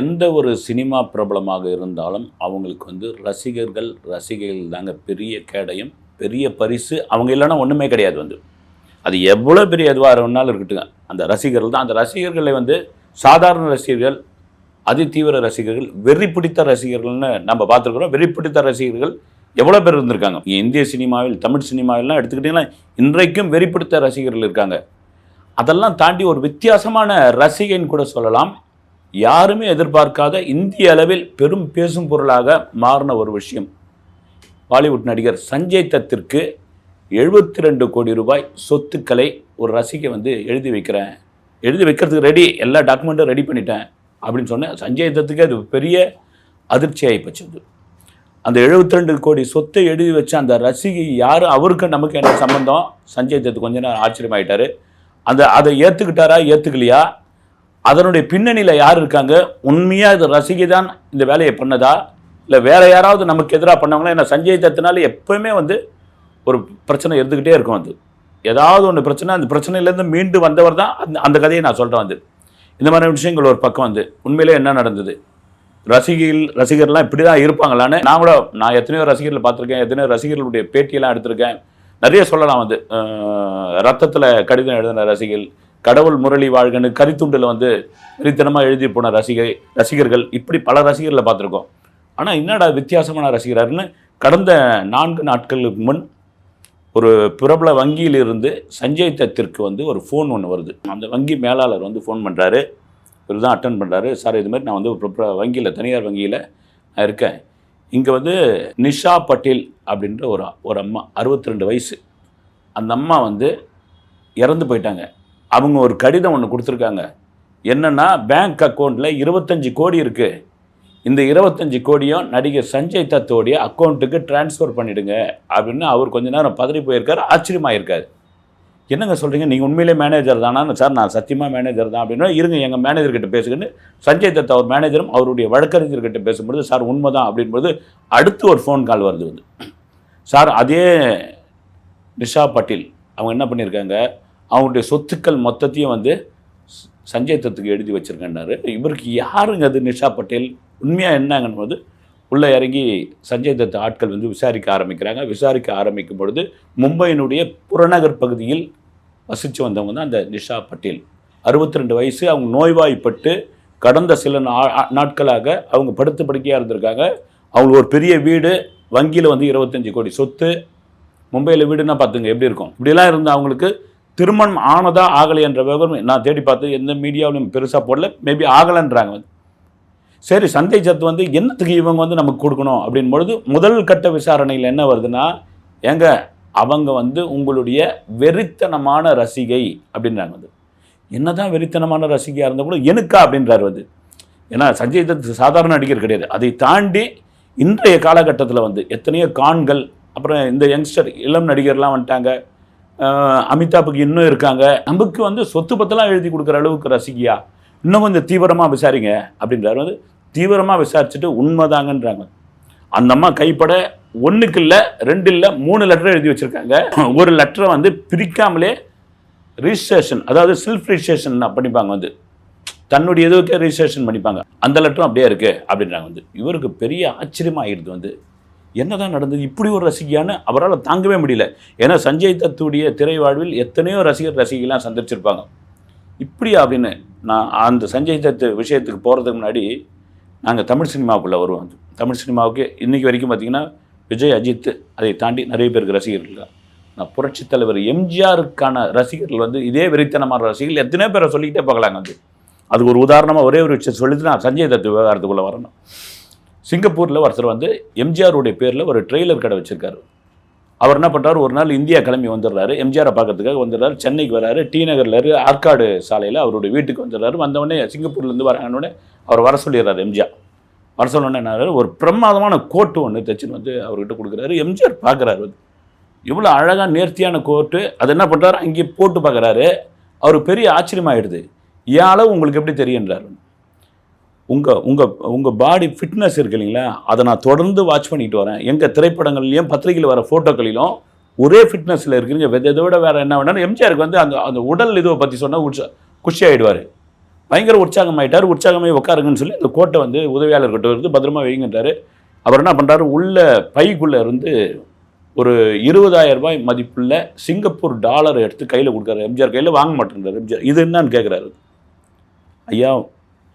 எந்த ஒரு சினிமா பிரபலமாக இருந்தாலும் அவங்களுக்கு வந்து ரசிகர்கள் ரசிகைகள் தாங்க பெரிய கேடயம் பெரிய பரிசு. அவங்க இல்லைன்னா ஒன்றுமே கிடையாது வந்து. அது எவ்வளோ பெரிய எதுவாக வேணாலும் இருக்கட்டுங்க. அந்த ரசிகர்கள் தான். அந்த ரசிகர்களை வந்து சாதாரண ரசிகர்கள் அதி தீவிர ரசிகர்கள் வெறி பிடித்த ரசிகர்கள்னு நம்ம பார்த்துருக்குறோம். வெறி பிடித்த ரசிகர்கள் எவ்வளோ பேர் இருந்திருக்காங்க. இந்திய சினிமாவில் தமிழ் சினிமாவிலாம் எடுத்துக்கிட்டிங்கன்னா இன்றைக்கும் வெறி பிடித்த ரசிகர்கள் இருக்காங்க. அதெல்லாம் தாண்டி ஒரு வித்தியாசமான ரசிகைன்னு கூட சொல்லலாம். யாருமே எதிர்பார்க்காத இந்திய அளவில் பெரும் பேசும் பொருளாக மாறின ஒரு விஷயம். பாலிவுட் நடிகர் சஞ்சய் தத்திற்கு எழுபத்தி ரெண்டு கோடி ரூபாய் சொத்துக்களை ஒரு ரசிகை வந்து எழுதி வைக்கிறேன். எழுதி வைக்கிறதுக்கு ரெடி எல்லா டாக்குமெண்ட்டும் ரெடி பண்ணிட்டேன் அப்படின்னு சொன்னேன். சஞ்சய் தத்துக்கு அது பெரிய அதிர்ச்சி ஆகிப்போச்சு அந்த 72 ரெண்டு கோடி சொத்தை எழுதி வச்ச அந்த ரசிகை யார்? அவருக்கு நமக்கு என்ன சம்பந்தம்? சஞ்சய் தத்து கொஞ்ச நேரம் ஆச்சரியமாயிட்டாரு. அந்த அதை ஏற்றுக்கிட்டாரா ஏற்றுக்கலையா அதனுடைய பின்னணியில் யார் இருக்காங்க? உண்மையாக இது ரசிகை தான் இந்த வேலையை பண்ணதா? இல்லை வேற யாராவது நமக்கு எதிராக பண்ணவங்களா? ஏன்னா சஞ்சய் தத்தினால எப்பவுமே வந்து ஒரு பிரச்சனை இருந்துக்கிட்டே இருக்கும் அது. ஏதாவது ஒன்று பிரச்சனை அந்த பிரச்சனையிலேருந்து மீண்டு வந்தவர் தான் அந்த அந்த கதையை நான் சொல்கிறேன் வந்து இந்த மாதிரி விஷயங்கள் ஒரு பக்கம் வந்து. உண்மையிலே என்ன நடந்தது? ரசிகர்கள் ரசிகர்லாம் இப்படி தான் இருப்பாங்களான்னு நான் கூட நான் எத்தனையோ ரசிகர்களை பார்த்துருக்கேன் எத்தனையோ ரசிகர்களுடைய பேட்டியெல்லாம் எடுத்திருக்கேன். நிறைய சொல்லலாம் வந்து ரத்தத்தில் கடிதம் எழுதின ரசிகர்கள் கடவுள் முரளி வாழ்கன்னு கரித்துண்டில் வந்து வெறித்தனமாக எழுதி போன ரசிகை ரசிகர்கள். இப்படி பல ரசிகர்களை பார்த்துருக்கோம். ஆனால் என்னடா வித்தியாசமான ரசிகராருன்னு கடந்த நான்கு நாட்களுக்கு முன் ஒரு பிரபல வங்கியிலிருந்து சஞ்சய் தத்திற்கு வந்து ஒரு ஃபோன் ஒன்று வருது. அந்த வங்கி மேலாளர் வந்து ஃபோன் பண்ணுறாரு இவர் தான் அட்டன் பண்ணுறாரு சார் இது மாதிரி நான் வந்து ஒரு பிரபல வங்கியில் தனியார் வங்கியில் நான் இருக்கேன். இங்கே வந்து நிஷா பட்டேல் அப்படின்ற ஒரு ஒரு அம்மா 62 ரெண்டு வயசு. அந்த அம்மா வந்து இறந்து போயிட்டாங்க. அவங்க ஒரு கடிதம் ஒன்று கொடுத்துருக்காங்க. என்னென்னா பேங்க் அக்கௌண்ட்டில் இருபத்தஞ்சி கோடி இருக்குது இந்த இருபத்தஞ்சி கோடியும் நடிகர் சஞ்சய் தத்தோடைய அக்கௌண்ட்டுக்கு ட்ரான்ஸ்ஃபர் பண்ணிவிடுங்க அப்படின்னு அவர் கொஞ்ச நேரம் பதறி போயிருக்கார் ஆச்சரியமாயிருக்கார். என்னங்க சொல்கிறீங்க நீங்கள் உண்மையிலே மேனேஜர் தானா சார் நான் சத்தியமாக மேனேஜர் தான் அப்படின்னா இருங்க எங்கள் மேனேஜர்கிட்ட பேசுகிறேன்னு சஞ்சய் தத் அவர் மேனேஜரும் அவருடைய வழக்கறிஞர்கிட்ட பேசும்பொழுது சார் உண்மை தான் அப்படின்போது அடுத்து ஒரு ஃபோன் கால் வருது வந்து. சார் அதே நிஷா பட்டேல் அவங்க என்ன பண்ணியிருக்காங்க? அவங்களுடைய சொத்துக்கள் மொத்தத்தையும் வந்து சஞ்சய் தத்துக்கு எழுதி வச்சிருக்கேன்னாரு. இவருக்கு யாருங்க அது? நிஷா பட்டேல் உண்மையாக என்னங்கன்னு போது உள்ளே இறங்கி சஞ்சய் தத் ஆட்கள் வந்து விசாரிக்க ஆரம்பிக்கிறாங்க. விசாரிக்க ஆரம்பிக்கும் பொழுது மும்பையினுடைய புறநகர் பகுதியில் வசித்து வந்தவங்க தான் அந்த நிஷா பட்டேல். 62 ரெண்டு வயசு அவங்க நோய்வாய்ப்பட்டு கடந்த சில நா- நாட்களாக அவங்க படுத்து படுக்கையாக இருந்திருக்காங்க. அவங்களுக்கு ஒரு பெரிய வீடு வங்கியில் வந்து இருபத்தஞ்சி கோடி சொத்து. மும்பையில் வீடுன்னா பார்த்துங்க எப்படி இருக்கும்? இப்படிலாம் இருந்த அவங்களுக்கு திருமணம் ஆனதா ஆகலையன்ற விவரம் நான் தேடி பார்த்து எந்த மீடியாவிலும் பெருசாக போடல. மேபி ஆகலைன்றாங்க சரி சந்தை சத்து வந்து என்னத்துக்கு இவங்க வந்து நமக்கு கொடுக்கணும் அப்படின் பொழுது முதல் கட்ட விசாரணையில் என்ன வருதுன்னா ஏங்க அவங்க வந்து உங்களுடைய வெறித்தனமான ரசிகை அப்படின்றாங்க வந்து. என்னதான் வெறித்தனமான ரசிகையாக இருந்தால் கூட எனக்கா அப்படின்றாரு வந்து. ஏன்னா சஞ்சய் தத் சாதாரண நடிகர் கிடையாது. அதை தாண்டி இன்றைய காலகட்டத்தில் வந்து எத்தனையோ கான்கள் அப்புறம் இந்த யங்ஸ்டர் இளம் நடிகர்லாம் வந்துட்டாங்க. அமிதாப்புக்கு இன்னும் இருக்காங்க. நமக்கு வந்து சொத்து பத்தெல்லாம் எழுதி கொடுக்குற அளவுக்கு ரசிகையா? இன்னும் கொஞ்சம் தீவிரமாக விசாரிங்க அப்படின்றாரு. வந்து தீவிரமாக விசாரிச்சுட்டு உண்மைதாங்கன்றாங்க. அந்த அம்மா கைப்பட ஒன்றுக்கு இல்லை ரெண்டு இல்லை மூணு லெட்டர் எழுதி வச்சுருக்காங்க. ஒரு லெட்டரை வந்து பிரிக்காமலே ரிஜிஸ்ட்ரேஷன் அதாவது செல்ஃப் ரிஜிஸ்ட்ரேஷன் பண்ணிப்பாங்க வந்து. தன்னுடைய இதுக்கே ரிஜிஸ்ட்ரேஷன் பண்ணிப்பாங்க. அந்த லெட்டரும் அப்படியே இருக்கு அப்படின்றாங்க வந்து. இவருக்கு பெரிய ஆச்சரியமாகிடுது வந்து. என்னதான் நடந்தது இப்படி ஒரு ரசிகையான்னு அவரால் தாங்கவே முடியல. ஏன்னா சஞ்சய் தத்துடைய திரை வாழ்வில் எத்தனையோ ரசிகர் ரசிகைலாம் சந்திச்சிருப்பாங்க. இப்படியா அப்படின்னு நான் அந்த சஞ்சய் தத்து விஷயத்துக்கு போகிறதுக்கு முன்னாடி நாங்கள் தமிழ் சினிமாவுக்குள்ளே வருவோம். தமிழ் சினிமாவுக்கு இன்றைக்கி வரைக்கும் பார்த்திங்கன்னா விஜய் அஜித் அதை தாண்டி நிறைய பேருக்கு ரசிகர்கள் தான் நான் புரட்சித் தலைவர் எம்ஜிஆருக்கான ரசிகர்கள் வந்து இதே வெறித்தனமான ரசிகர்கள் எத்தனையோ பேரை சொல்லிக்கிட்டே பார்க்கலாங்க அது அதுக்கு ஒரு உதாரணமாக ஒரே ஒரு விஷயம் சொல்லிட்டு நான் சஞ்சய் தத்து விவகாரத்துக்குள்ளே வரணும். சிங்கப்பூரில் ஒருத்தர் வந்து எம்ஜிஆருடைய பேரில் ஒரு ட்ரெய்லர் கடை வச்சுருக்காரு. அவர் என்ன பண்ணுறாரு ஒரு நாள் இந்தியா கிளம்பி வந்துடுறாரு. எம்ஜிஆரை பார்க்கறதுக்காக வந்துடுறாரு. சென்னைக்கு வராரு. டி நகரில் இருக்கு ஆற்காடு சாலையில் அவருடைய வீட்டுக்கு வந்துடுறாரு. வந்தவொடனே சிங்கப்பூர்லேருந்து வராங்கன்னொடனே அவர் வர சொல்லிடுறாரு எம்ஜிஆர். வர சொன்னோடனே என்ன ஒரு பிரமாதமான கோட்டு ஒன்று தச்சுன்னு வந்து அவர்கிட்ட கொடுக்குறாரு. எம்ஜிஆர் பார்க்குறாரு வந்து. இவ்வளோ அழகாக நேர்த்தியான கோட்டு. அது என்ன பண்ணுறாரு அங்கேயே போட்டு பார்க்குறாரு. அவர் பெரிய ஆச்சரியமாகிடுது என் அளவு உங்களுக்கு எப்படி தெரியுன்றாரு உங்கள் உங்கள் உங்கள் பாடி ஃபிட்னஸ் இருக்கு இல்லைங்களா? அதை நான் தொடர்ந்து வாட்ச் பண்ணிட்டு வரேன். எங்கள் திரைப்படங்கள்லையும் பத்திரிகையில் வர ஃபோட்டோக்களிலும் ஒரே ஃபிட்னஸில் இருக்கிறீங்க. வெத- இதை விட வேறு என்ன வேணாலும் எம்ஜிஆருக்கு வந்து அந்த அந்த உடல் இதுவை பற்றி சொன்னால் உற்சா குஷி ஆகிடுவார் பயங்கர உற்சாகமாயிட்டார். உற்சாகமே உட்காருங்கன்னு சொல்லி அந்த கோட்டை வந்து உதவியாளர்கிட்ட வந்து பத்திரமா வைங்கன்றாரு. அவர் என்ன பண்ணுறாரு உள்ள பைக்குள்ளே இருந்து ஒரு இருபதாயிரம் ரூபாய் மதிப்புள்ள சிங்கப்பூர் டாலர் எடுத்து கையில் கொடுக்குறாரு. எம்ஜிஆர் கையில் வாங்க மாட்டேங்கிறார் எம்ஜிஆர் இது என்னன்னு கேட்குறாரு ஐயா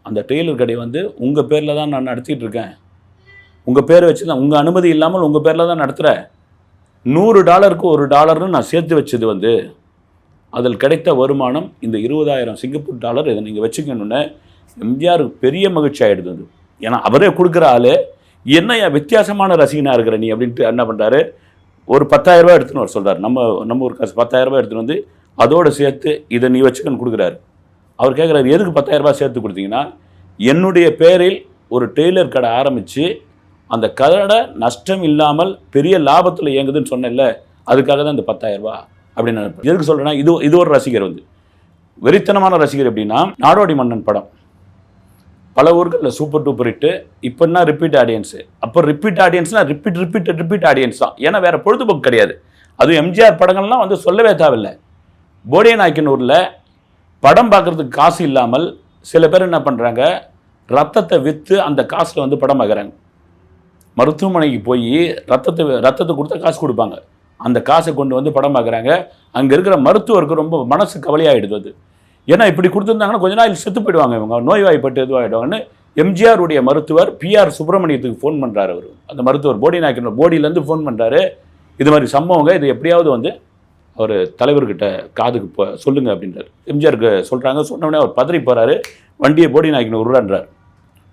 அந்த டெய்லர் கடை வந்து உங்கள் பேரில் தான் நான் நடத்திட்டு இருக்கேன். உங்கள் பேரை வச்சு தான் உங்கள் அனுமதி இல்லாமல் உங்கள் பேரில் தான் நடத்துகிறேன் நூறு டாலருக்கு ஒரு டாலர்னு நான் சேர்த்து வச்சது வந்து அதில் கிடைத்த வருமானம் இந்த இருபதாயிரம் சிங்கப்பூர் டாலர். இதை நீங்கள் வச்சுக்கணுன்னு எம்ஜிஆருக்கு பெரிய மகிழ்ச்சி ஆகிடுது அது ஏன்னா அவரே கொடுக்குற ஆள் என்னையா வித்தியாசமான ரசிகனாக இருக்கிற நீ அப்படின்ட்டு என்ன பண்ணுறாரு ஒரு பத்தாயிரரூபா எடுத்துன்னு வர சொல்கிறார் நம்ம நம்ம ஒரு காசு பத்தாயிரம் ரூபாய் எடுத்துன்னு வந்து அதோடு சேர்த்து இதை நீ வச்சுக்கன்னு கொடுக்குறாரு. அவர் கேட்குறாரு எதுக்கு பத்தாயிரம் ரூபாய் சேர்த்து கொடுத்தீங்கன்னா என்னுடைய பேரில் ஒரு டெய்லர் கடை ஆரம்பித்து அந்த கடை நஷ்டம் இல்லாமல் பெரிய லாபத்தில் இயங்குதுன்னு சொன்னேன்ல அதுக்காக தான் இந்த பத்தாயிரம் ரூபா அப்படின்னு நான் எதுக்கு சொல்கிறேன்னா இது இது ஒரு ரசிகர் வந்து. வெறித்தனமான ரசிகர் எப்படின்னா நாடோடி மன்னன் படம். பல ஊர்களில் சூப்பர் டூப்பர் ஹிட்டு இப்போன்னா ரிப்பீட் ஆடியன்ஸு அப்போ ரிப்பீட் ஆடியன்ஸ்னால் ரிப்பீட் ரிப்பீட் ரிப்பீட் ஆடியன்ஸ் தான். ஏன்னா வேறு பொழுதுபோக்கு கிடையாது. அதுவும் எம்ஜிஆர் படங்கள்லாம் வந்து சொல்லவே தேவையில்லை. போடிய நாயக்கனூரில் படம் பார்க்குறதுக்கு காசு இல்லாமல் சில பேர் என்ன பண்ணுறாங்க ரத்தத்தை விற்று அந்த காசில் வந்து படம் பார்க்குறாங்க. மருத்துவமனைக்கு போய் ரத்தத்தை ரத்தத்தை கொடுத்தா காசு கொடுப்பாங்க. அந்த காசை கொண்டு வந்து படம் பார்க்குறாங்க. அங்கே இருக்கிற மருத்துவருக்கு ரொம்ப மனசு கவலையாகிடுது அது. ஏன்னா இப்படி கொடுத்துருந்தாங்கன்னா கொஞ்ச நாள் செத்து போயிடுவாங்க இவங்க. நோய்வாய்ப்பட்டு இதுவாகிடுவாங்கன்னு எம்ஜிஆருடைய மருத்துவர் பிஆர் சுப்பிரமணியத்துக்கு ஃபோன் பண்ணுறாரு அவர். அந்த மருத்துவர் போடி நாயக்கன் போடியிலேருந்து ஃபோன் பண்ணுறாரு இது மாதிரி சம்பவங்க இது எப்படியாவது வந்து அவர் தலைவர்கிட்ட காதுக்கு போ சொல்லுங்க அப்படின்றார். எம்ஜிஆருக்கு சொல்கிறாங்க சொன்னோடனே அவர் பதறி போகிறாரு வண்டியை போடி நான் உருவான்றார்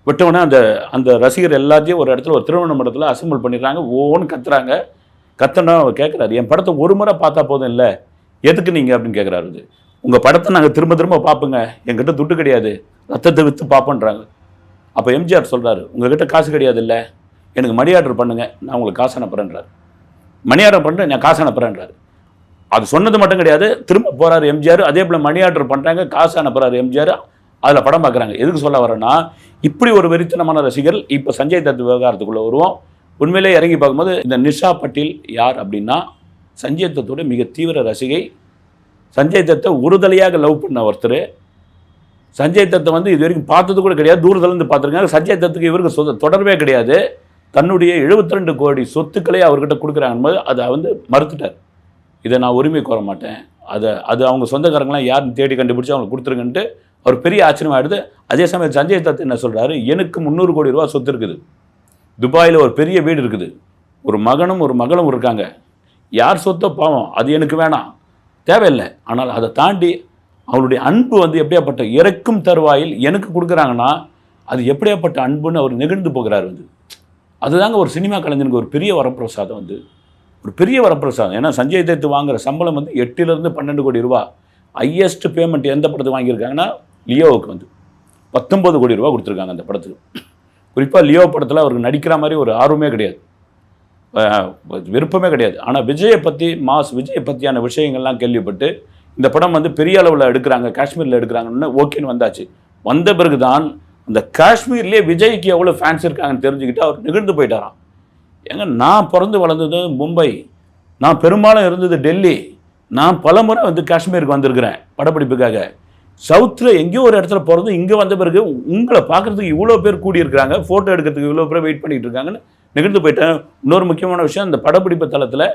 விட்டவொடனே அந்த அந்த ரசிகர் எல்லாத்தையும் ஒரு இடத்துல ஒரு திருமண மண்டலத்தில் அசம்பிள் பண்ணிடுறாங்க. ஓன்னு கத்துறாங்க. கத்தனா அவர் கேட்குறாரு என் படத்தை ஒரு முறை பார்த்தா போதும் இல்லை. எதுக்கு நீங்கள் அப்படின்னு கேட்குறாரு இது உங்கள் படத்தை நாங்கள் திரும்ப திரும்ப பார்ப்போங்க. என்கிட்ட துட்டு கிடையாது. ரத்தத்தை விற்று பார்ப்போன்றாங்க. அப்போ எம்ஜிஆர் சொல்கிறாரு உங்ககிட்ட காசு கிடையாது இல்லை. எனக்கு மணி ஆர்டர் பண்ணுங்கள் நான் உங்களுக்கு காசு அனுப்புகிறேன்றார் மணி ஆர்டர் பண்ணுறேன் நான் காசு அனுப்புகிறேன்றார் அது சொன்னது மட்டும் கிடையாது. திரும்ப போகிறாரு எம்ஜிஆர் அதே போல் மணி ஆர்டர் பண்ணுறாங்க காசு அனுப்புகிறாரு எம்ஜிஆர் அதில் படம் பார்க்குறாங்க எதுக்கு சொல்ல வரேன்னா இப்படி ஒரு வெறித்தனமான ரசிகர் இப்போ சஞ்சய் தத் விவகாரத்துக்குள்ளே வருவோம் உண்மையிலே இறங்கி பார்க்கும்போது இந்த நிஷா பட்டேல் யார் அப்படின்னா சஞ்சய் தத்தோட மிக தீவிர ரசிகை. சஞ்சய் தத்தை உறுதலையாக லவ் பண்ண ஒருத்தர். சஞ்சய் தத்தை வந்து இது வரைக்கும் பார்த்தது கூட கிடையாது. தூரத்துலேருந்து பார்த்துருக்காங்க. சஞ்சய் தத்துக்கு இவருக்கு சொந்த தொடர்பே கிடையாது. தன்னுடைய 72 கோடி சொத்துக்களை அவர்கிட்ட கொடுக்குறாங்க அதை வந்து மறுத்துட்டார். இதை நான் உரிமை கோர மாட்டேன். அதை அது அவங்க சொந்தக்காரங்களாம் யாருன்னு தேடி கண்டுபிடிச்சி அவங்களுக்கு கொடுத்துருங்கன்ட்டு அவர் பெரிய ஆச்சரியமாயிடுது. அதே சமயம் சஞ்சய் தத் என்ன சொல்கிறாரு எனக்கு முந்நூறு கோடி ரூபா சொத்து இருக்குது. துபாயில் ஒரு பெரிய வீடு இருக்குது. ஒரு மகனும் ஒரு மகளும் இருக்காங்க. யார் சொத்தோ பாவம் அது எனக்கு வேணாம். தேவையில்லை. ஆனால் அதை தாண்டி அவருடைய அன்பு வந்து எப்படியாப்பட்ட இறக்கும் தருவாயில் எனக்கு கொடுக்குறாங்கன்னா அது எப்படியாப்பட்ட அன்புன்னு அவர் நெகிழ்ந்து போகிறார் வந்து. அதுதாங்க ஒரு சினிமா கலைஞனுக்கு ஒரு பெரிய வரப்பிரசாதம் வந்து. ஒரு பெரிய வரப்பிரசாதம். ஏன்னா சஞ்சய் தத்து வாங்குற சம்பளம் வந்து எட்டுலேருந்து பன்னெண்டு கோடி ரூபா. ஹையஸ்ட் பேமெண்ட் எந்த படத்துக்கு வாங்கியிருக்காங்கன்னா லியோவுக்கு வந்து. பத்தொம்பது கோடி ரூபா கொடுத்துருக்காங்க அந்த படத்துக்கு. குறிப்பாக லியோ படத்தில் அவருக்கு நடிக்கிற மாதிரி ஒரு ஆர்வமே கிடையாது. விருப்பமே கிடையாது. ஆனால் விஜயை பற்றி மாஸ் விஜயை பற்றியான விஷயங்கள்லாம் கேள்விப்பட்டு இந்த படம் வந்து பெரிய அளவில் எடுக்கிறாங்க காஷ்மீரில் எடுக்கிறாங்கன்னு ஓகேன்னு வந்தாச்சு. வந்த பிறகு தான் அந்த காஷ்மீர்லேயே விஜய்க்கு எவ்வளோ ஃபேன்ஸ் இருக்காங்கன்னு தெரிஞ்சுக்கிட்டு அவர் நிகழ்ந்து போயிட்டாராம். ஏங்க நான் பிறந்து வளர்ந்தது மும்பை. நான் பெரும்பாலும் இருந்தது டெல்லி. நான் பலமுறை வந்து காஷ்மீருக்கு வந்திருக்கிறேன் படப்பிடிப்புக்காக. சவுத்தில் எங்கேயோ ஒரு இடத்துல பிறந்து இங்கே வந்த பிறகு உங்களை பார்க்குறதுக்கு இவ்வளோ பேர் கூடியிருக்கிறாங்க ஃபோட்டோ எடுக்கிறதுக்கு இவ்வளோ பேர் வெயிட் பண்ணிகிட்டு இருக்காங்கன்னு நிகழ்ந்து போயிட்டேன். இன்னொரு முக்கியமான விஷயம் இந்த படப்பிடிப்பு தளத்தில்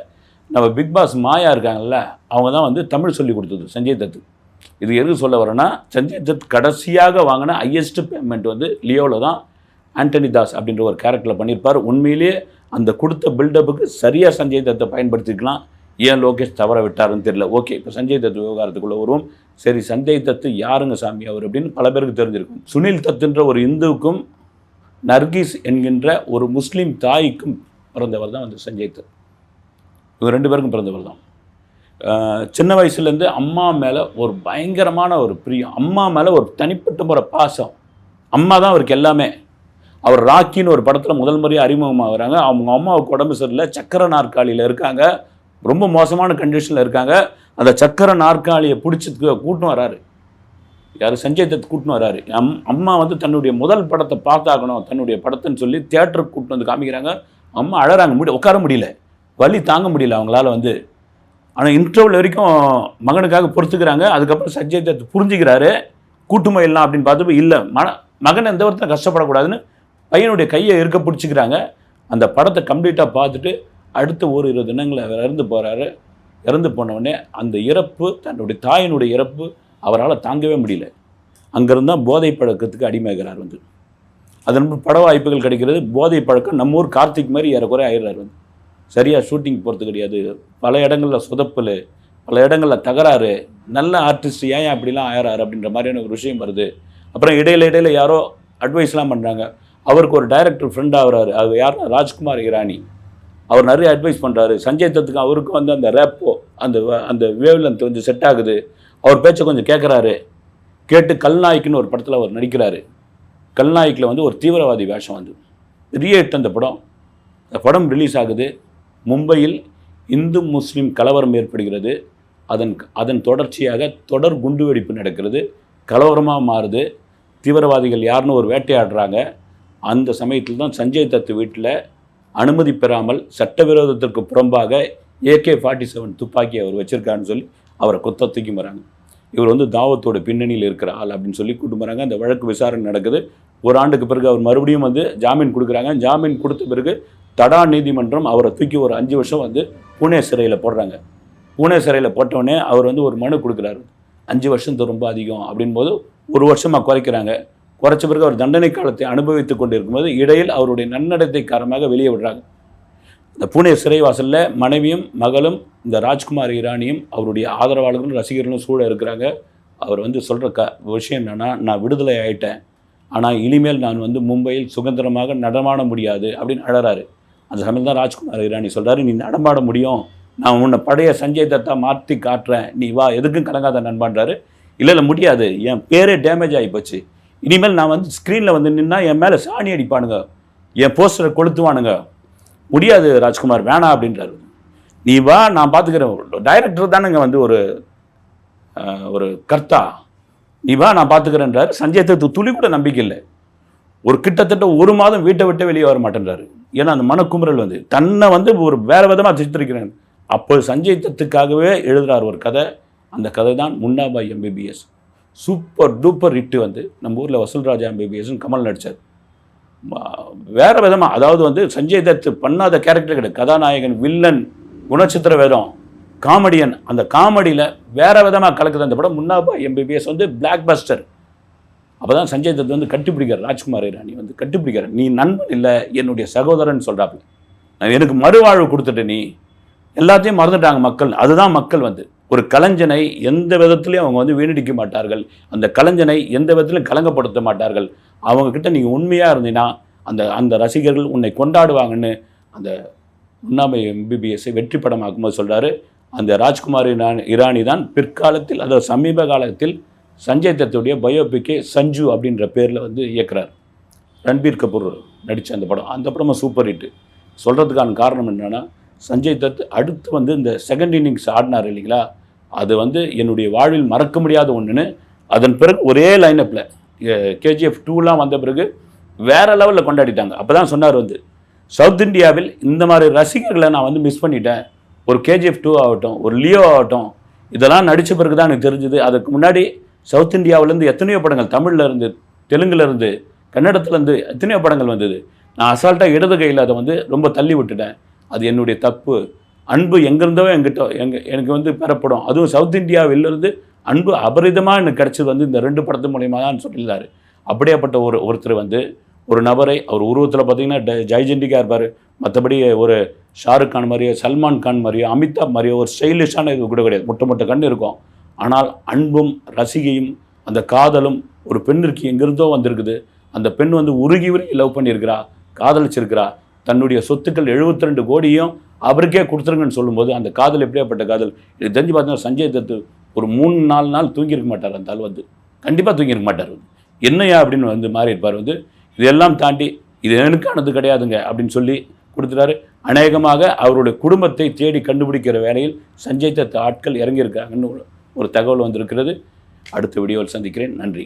நம்ம பிக் பாஸ் மாயா இருக்காங்கல்ல அவங்க தான் வந்து தமிழ் சொல்லி கொடுத்தது சஞ்சய் தத்து இது எதுக்கு சொல்ல வரேன்னா சஞ்சய் தத் கடைசியாக வாங்கின ஹையஸ்ட் பேமெண்ட் வந்து லியோவில் தான் ஆண்டனி தாஸ் அப்படின்ற ஒரு கேரக்டரில் பண்ணியிருப்பார். உண்மையிலேயே அந்த கொடுத்த பில்டப்புக்கு சரியாக சஞ்சய் தத்தை பயன்படுத்திக்கலாம் ஏன் லோகேஷ் தவற விட்டாருன்னு தெரியல. ஓகே இப்போ சஞ்சய் தத் விவகாரத்துக்குள்ளே வருவோம். சரி சஞ்சய் தத்து யாருங்க சாமி அவர் அப்படின்னு பல பேருக்கு தெரிஞ்சிருக்கும். சுனில் தத்துன்ற ஒரு இந்துவுக்கும் நர்கீஸ் என்கின்ற ஒரு முஸ்லீம் தாய்க்கும் பிறந்தவர் தான் வந்து சஞ்சய் தத். இவங்க ரெண்டு பேருக்கும் பிறந்தவர் தான். சின்ன வயசுலேருந்து அம்மா மேலே ஒரு பயங்கரமான ஒரு பிரியம். அம்மா மேலே ஒரு தனிப்பட்ட முறை பாசம். அம்மா தான் அவருக்கு எல்லாமே. அவர் ராக்கின்னு ஒரு படத்தில் முதல் முறையாக அறிமுகமாகிறாங்க. அவங்க அம்மாவுக்கு உடம்பு சரியில்லை. சக்கர நாற்காலியில் இருக்காங்க. ரொம்ப மோசமான கண்டிஷனில் இருக்காங்க. அந்த சக்கர நாற்காலியை பிடிச்சி கூட்டின்னு வராரு. யார்? சஞ்சய் தத் கூட்டின்னு வராரு. அம் அம்மா வந்து தன்னுடைய முதல் படத்தை பார்த்தாகணும். தன்னுடைய படத்தைன்னு சொல்லி தியேட்டருக்கு கூட்டின்னு வந்து காமிக்கிறாங்க. அம்மா அழறாங்க. முடி உட்கார முடியல. வலி தாங்க முடியல அவங்களால வந்து. ஆனால் இன்டர்வல் வரைக்கும் மகனுக்காக பொறுத்துக்கிறாங்க. அதுக்கப்புறம் சஞ்சய் தத் புரிஞ்சுக்கிறாரு. கூட்டு அப்படின்னு பார்த்தப்ப இல்லை மன மகன் எந்த ஒருத்தரும் கஷ்டப்படக்கூடாதுன்னு பையனுடைய கையை இருக்க பிடிச்சிக்கிறாங்க. அந்த படத்தை கம்ப்ளீட்டாக பார்த்துட்டு அடுத்த ஒரு இருபது தினங்களை அவர் இறந்து போகிறாரு இறந்து போனவுடனே அந்த இறப்பு தன்னுடைய தாயினுடைய இறப்பு அவரால் தாங்கவே முடியல. அங்கேருந்து தான் போதை பழக்கத்துக்கு அடிமையாகிறார் வந்து. அதன் பட வாய்ப்புகள் கிடைக்கிறது. போதை பழக்கம் நம்ம ஊர் கார்த்திக் மாதிரி ஏறக்குறைய ஆயிடுறாரு வந்து. சரியாக ஷூட்டிங் போகிறது கிடையாது. பல இடங்களில் சொதப்பல் பல இடங்களில் தகராறு. நல்ல ஆர்டிஸ்ட் ஏன் அப்படிலாம் ஆயிறாரு அப்படின்ற மாதிரியான ஒரு விஷயம் வருது. அப்புறம் இடையில இடையில யாரோ அட்வைஸ்லாம் பண்ணுறாங்க அவருக்கு ஒரு டைரக்டர் ஃப்ரெண்ட் ஆகிறாரு. அது யாருன்னா ராஜ்குமார் இரானி. அவர் நிறைய அட்வைஸ் பண்ணுறாரு சஞ்சய் தத்துக்கு அவருக்கும் வந்து அந்த ரேப்போ அந்த வ- அந்த வேவ்லன்த் கொஞ்சம் செட் ஆகுது. அவர் பேச்சை கொஞ்சம் கேட்குறாரு கேட்டு கல்நாய்க்குன்னு ஒரு படத்தில் அவர் நடிக்கிறாரு. கல்நாய்க்கில் வந்து ஒரு தீவிரவாதி வேஷம் வந்து. ரியேட் அந்த படம். அந்த படம் ரிலீஸ் ஆகுது. மும்பையில் இந்து முஸ்லீம் கலவரம் ஏற்படுகிறது. அதன் அதன் தொடர்ச்சியாக தொடர் குண்டுவெடிப்பு நடக்கிறது. கலவரமாக மாறுது. தீவிரவாதிகள் யாருன்னு ஒரு வேட்டையாடுறாங்க. அந்த சமயத்தில் தான் சஞ்சய் தத்து வீட்டில் அனுமதி பெறாமல் சட்டவிரோதத்திற்கு புறம்பாக ஏகே ஃபார்ட்டி செவன் துப்பாக்கி அவர் வச்சிருக்காருன்னு சொல்லி அவரை கொத்த தூக்கி வராங்க. இவர் வந்து தாவத்தோட பின்னணியில் இருக்கிற ஆள் அப்படின்னு சொல்லி கூட்டு வராங்க. அந்த வழக்கு விசாரணை நடக்குது. ஒரு ஆண்டுக்கு பிறகு அவர் மறுபடியும் வந்து ஜாமீன் கொடுக்குறாங்க. ஜாமீன் கொடுத்த பிறகு தடா நீதிமன்றம் அவரை தூக்கி ஒரு அஞ்சு வருஷம் வந்து புனே சிறையில் போடுறாங்க. புனே சிறையில் போட்டவுடனே அவர் வந்து ஒரு மனு கொடுக்குறாரு. அஞ்சு வருஷம் ரொம்ப அதிகம் அப்படின் போது ஒரு வருஷமாக குறைக்கிறாங்க. குறைச்ச பிறகு அவர் தண்டனை காலத்தை அனுபவித்துக் கொண்டிருக்கும்போது இடையில் அவருடைய நன்னடத்தை காரணமாக வெளியே விடுறாங்க. இந்த பூனே சிறைவாசலில் மனைவியும் மகளும் இந்த ராஜ்குமார் இரானியும் அவருடைய ஆதரவாளர்களும் ரசிகர்களும் சூழ இருக்கிறாங்க. அவர் வந்து சொல்கிற க விஷயம் என்னென்னா நான் விடுதலை ஆயிட்டேன். ஆனால் இனிமேல் நான் வந்து மும்பையில் சுதந்திரமாக நடமாட முடியாது அப்படின்னு அழறாரு. அந்த சமயம் தான் ராஜ்குமார் இரானி சொல்கிறாரு நீ நடமாட முடியும். நான் உன்னை பழைய சஞ்சய் தத்தா மாற்றி காட்டுறேன். நீ வா எதுக்கும் கலங்காத நண்பான்றாரு. இல்லை இல்லை முடியாது. என் பேரே டேமேஜ் ஆகி போச்சு. இனிமேல் நான் வந்து ஸ்க்ரீனில் வந்து நின்னா என் மேலே சாணி அடிப்பானுங்க. என் போஸ்டரை கொளுத்துவானுங்க. முடியாது ராஜ்குமார். வேணாம் அப்படின்றாரு. நீ வா நான் பார்த்துக்கிறேன் டைரக்டர் தானேங்க வந்து ஒரு ஒரு கர்த்தா. நீ வா நான் பார்த்துக்கிறேன்றாரு சஞ்சய் தத்து துளி கூட நம்பிக்கை இல்லை. ஒரு கிட்டத்தட்ட ஒரு மாதம் வீட்டை விட்டு வெளியே வர மாட்டேன்றாரு. ஏன்னா அந்த மனக்குமுறல் வந்து தன்னை வந்து ஒரு வேறு விதமாக சித்தரிக்கிறேன். அப்போ சஞ்சய் தத்துக்காகவே எழுதுகிறார் ஒரு கதை. அந்த கதை தான் Munna Bhai MBBS super duper hit வந்து நம்ம ஊரில் வசூல்ராஜா எம்பிபிஎஸ்னு கமல் நடித்தார் வேறு விதமாக அதாவது வந்து சஞ்சய் தத் பண்ணாத கேரக்டர் கிடையாது. கதாநாயகன் வில்லன் குணச்சித்திர வேதம் காமெடியன் அந்த காமெடியில் வேறு விதமாக கலக்குது அந்த படம். முன்னாப்பா எம்பிபிஎஸ் வந்து பிளாக் பஸ்டர் அப்போ தான் சஞ்சய் தத் வந்து கட்டிப்பிடிக்கிறார். ராஜ்குமார் ராணி வந்து கட்டிப்பிடிக்கிறார். நீ நண்பன் இல்லை என்னுடைய சகோதரன் சொல்கிறாப்புல நான் எனக்கு மறுவாழ்வு கொடுத்துட்டு நீ. எல்லாத்தையும் மறந்துட்டாங்க மக்கள். அதுதான் மக்கள் வந்து. ஒரு கலைஞனை எந்த விதத்துலையும் அவங்க வந்து வீணடிக்க மாட்டார்கள். அந்த கலைஞனை எந்த விதத்திலையும் கலங்கப்படுத்த மாட்டார்கள். அவங்கக்கிட்ட நீங்கள் உண்மையாக இருந்தீங்கன்னா அந்த அந்த ரசிகர்கள் உன்னை கொண்டாடுவாங்கன்னு அந்த உண்ணாமை எம்பிபிஎஸ்ஸை வெற்றி படமாக்கும்போது சொல்கிறாரு அந்த ராஜ்குமார் இரானி தான் பிற்காலத்தில் அதாவது சமீப காலத்தில் சஞ்சய் தத்துடைய பயோபிக்கே சஞ்சு அப்படின்ற பேரில் வந்து இயக்குறார். ரன்பீர் கபூர் நடித்த அந்த படம். அந்த படமும் சூப்பர் ஹிட்டு சொல்கிறதுக்கான காரணம் என்னென்னா சஞ்சய் தத் அடுத்து வந்து இந்த செகண்ட் இன்னிங்ஸ் ஆடினார் இல்லைங்களா? அது வந்து என்னுடைய வாழ்வில் மறக்க முடியாத ஒன்றுன்னு அதன் பிறகு ஒரே லைனப்பில் கேஜிஎஃப் டூலாம் வந்த பிறகு வேறு லெவலில் கொண்டாடிட்டாங்க. அப்போ தான் சொன்னார் வந்து சவுத் இந்தியாவில் இந்த மாதிரி ரசிகர்களை நான் வந்து மிஸ் பண்ணிட்டேன். ஒரு கேஜிஎஃப் டூ ஆகட்டும் ஒரு லியோ ஆகட்டும் இதெல்லாம் நடித்த பிறகு தான் எனக்கு தெரிஞ்சுது. அதுக்கு முன்னாடி சவுத் இந்தியாவிலேருந்து எத்தனையோ படங்கள் தமிழ்லேருந்து தெலுங்குலேருந்து கன்னடத்துலேருந்து எத்தனையோ படங்கள் வந்தது. நான் அசால்ட்டாக இடது கையில் அதை வந்து ரொம்ப தள்ளி விட்டுட்டேன். அது என்னுடைய தப்பு. அன்பு எங்கேருந்தோ எங்கிட்ட எங்க எனக்கு வந்து பெறப்படும். அதுவும் சவுத் இந்தியாவிலிருந்து அன்பு அபரிதமாக எனக்கு கிடச்சது வந்து இந்த ரெண்டு படத்து மூலயமா தான் சொல்லியிருந்தார். அப்படியாப்பட்ட ஒரு ஒருத்தர் வந்து ஒரு நபரை அவர் உருவத்தில் பார்த்தீங்கன்னா ஜெய்ஜெண்டிக்காக இருப்பார். மற்றபடி ஒரு ஷாருக் கான் மாதிரியோ சல்மான் கான் மாதிரியோ அமிதாப் மாதிரியோ ஒரு ஸ்டைலிஷான இது கூட கிடையாது. முட்டை முட்டை கண் இருக்கும். ஆனால் அன்பும் ரசிகையும் அந்த காதலும் ஒரு பெண்ணிற்கு எங்கிருந்தோ வந்திருக்குது. அந்த பெண் வந்து உருகி உருகி லவ் பண்ணியிருக்கிறா காதலிச்சிருக்கிறா. தன்னுடைய சொத்துக்கள் 72 ரெண்டு கோடியும் அவருக்கே கொடுத்துருங்கன்னு சொல்லும்போது அந்த காதல் எப்படியாப்பட்ட காதல்? இது தெரிஞ்சு பார்த்தீங்கன்னா சஞ்சய் தத்து ஒரு மூணு நாலு நாள் தூங்கியிருக்க மாட்டார் அந்த ஆள் வந்து. கண்டிப்பாக தூங்கியிருக்க மாட்டார் என்னையா அப்படின்னு வந்து மாறி இருப்பார் வந்து. இதெல்லாம் தாண்டி இது எனக்கானது கிடையாதுங்க அப்படின்னு சொல்லி கொடுத்துட்டாரு. அநேகமாக அவருடைய குடும்பத்தை தேடி கண்டுபிடிக்கிற வேலையில் சஞ்சய் தத் ஆட்கள் இறங்கியிருக்காங்கன்னு ஒரு- ஒரு தகவல் வந்திருக்கிறது. அடுத்த வீடியோவில் சந்திக்கிறேன். நன்றி.